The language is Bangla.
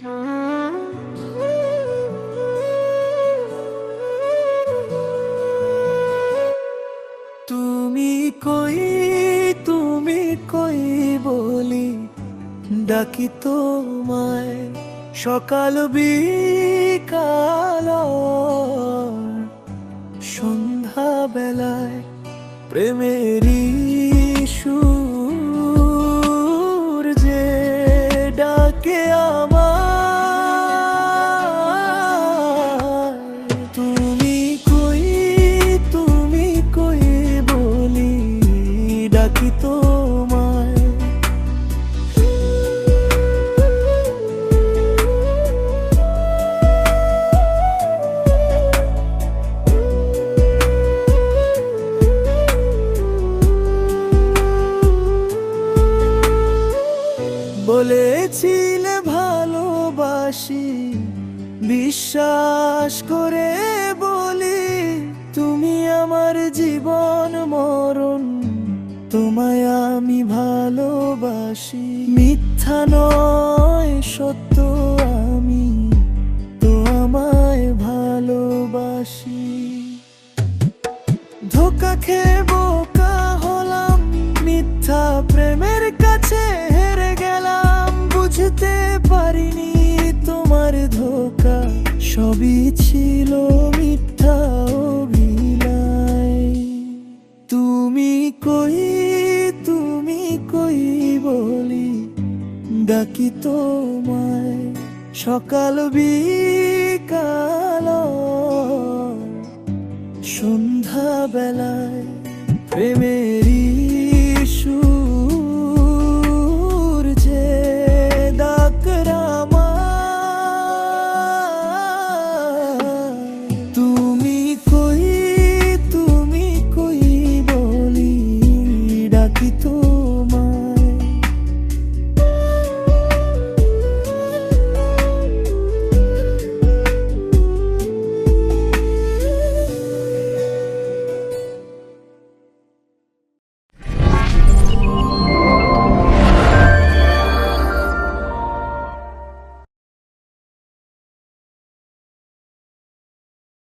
তুমি কই তুমি কই বলি? ডাকি তোমায় সকাল বিকাল। সন্ধ্যা বেলায় প্রেমেরই সুর বলেছিলে ভালোবাসি, বিশ্বাস করে বলি, তুমি আমার জীবন মরণ, তোমায় আমি ভালোবাসি। মিথ্যা নয়, সত্য আমি, তো আমায় ভালোবাসি। ধোকা খেয়ে বোকা হলাম, মিথ্যা প্রেমের সবই ছিল মিথ্যা অভিনয়। তুমি কই তুমি কই বলি? ডাকি তোমায় সকাল বিকাল। সন্ধ্যা বেলায় প্রেমেরই সুর